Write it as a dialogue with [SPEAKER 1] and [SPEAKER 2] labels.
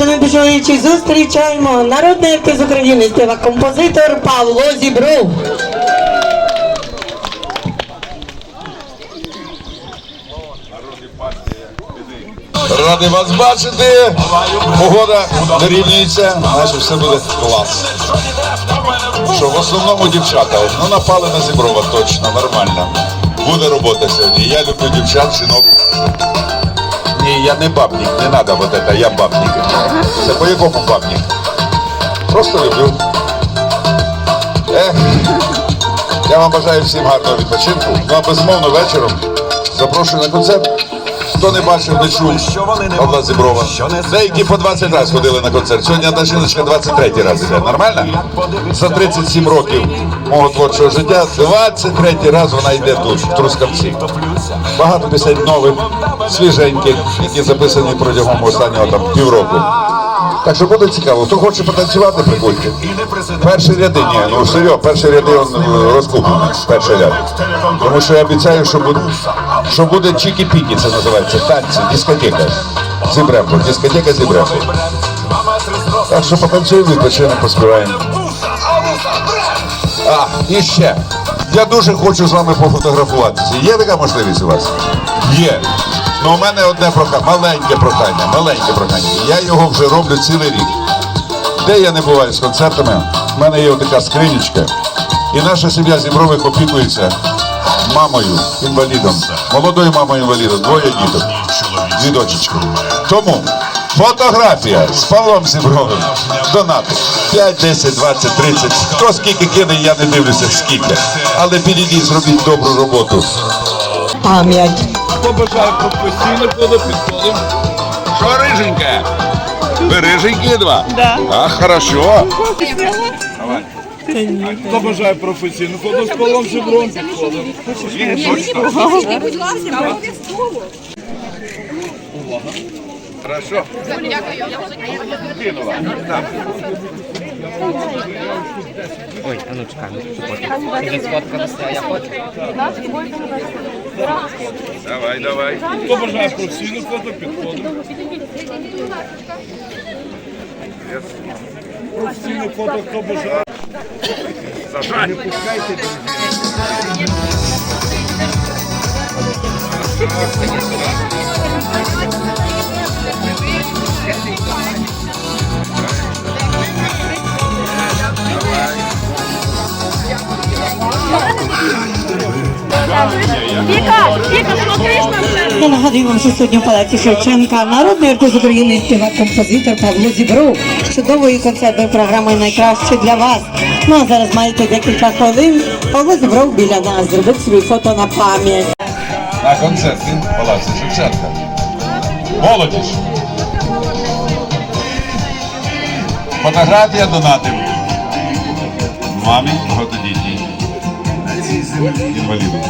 [SPEAKER 1] Шановні шановні, зустрічаємо народний артист України, співак, композитор Павло Зібров.
[SPEAKER 2] Радий вас бачити. Погода дорівнюється, значить все буде клас. Що в основному дівчата, ну напали на Зіброва точно, нормально. Буде робота сьогодні. Я люблю дівчат, жінок. Я не бабник, не треба вот это, я бабник. Це по якому бабник? Просто люблю. Ех, я вам бажаю всім гарного відпочинку. Ну а безумовно вечором запрошую на концерт. Хто не бачив, не чув Павла Зіброва. Деякі по 20 разів ходили на концерт. Сьогодні одна жіночка 23 раз іде. Нормально? За 37 років мого творчого життя 23 раз вона йде тут, в Трускавці. Багато пісень нових, свіженьких, які записані протягом останнього там півроку. Так що буде цікаво. Хто хоче потанцювати, приходьте. Перші ряди, ні, ну серйозно, перші ряди е, розкуплені, перший ряд. Тому що я обіцяю, що буде, що буде чікі-пікі, це називається, танці, дискотека. Зібрембо, дискотека Зібрембо. Так що потанцюємо, відпочинемо, поспіваємо. А, і ще. Я дуже хочу з вами пофотографуватися. Є така можливість у вас? Є. Ну, у мене одне прохання, маленьке прохання, маленьке прохання. Я його вже роблю цілий рік. Де я не буваю з концертами, в мене є така скринічка. І наша сім'я Зібрових опікується мамою інвалідом, молодою мамою інвалідом, двоє діток, дві дочечки. Тому фотографія з Павлом Зібровим. Донати 5, 10, 20, 30. Хто скільки кине, я не дивлюся, скільки. Але підійдіть, зробіть добру роботу.
[SPEAKER 1] Пам'ять.
[SPEAKER 3] Хто бажає професійно коло підходимо? Що, риженька? Ви риженькі два? Да. А, хорошо. Давай. Хто бажає професійно коло з колом шеврон підходимо?
[SPEAKER 4] Будь ласка, обов'язково.
[SPEAKER 3] Хорошо.
[SPEAKER 5] Ой, а ну чекай, ну Вже сфоткалися, а я хочу.
[SPEAKER 3] Давай, давай. Хто бажає професійно фото підходимо? Професійну фото, хто бажає. Зажать. Не пускайте.
[SPEAKER 4] Віка,
[SPEAKER 1] Я нагадую вам, що сьогодні в Палаці Шевченка народний артист України, співак, композитор Павло Зібров. з Чудовою концертною програмою найкраще для вас. Ну а зараз маєте декілька хвилин. Павло Зібров біля нас. Зробити собі фото на пам'ять.
[SPEAKER 2] На концерті в Палаці Шевченка. Молодіж. Фотографія донатив. Мамі багатодітній. Інваліду.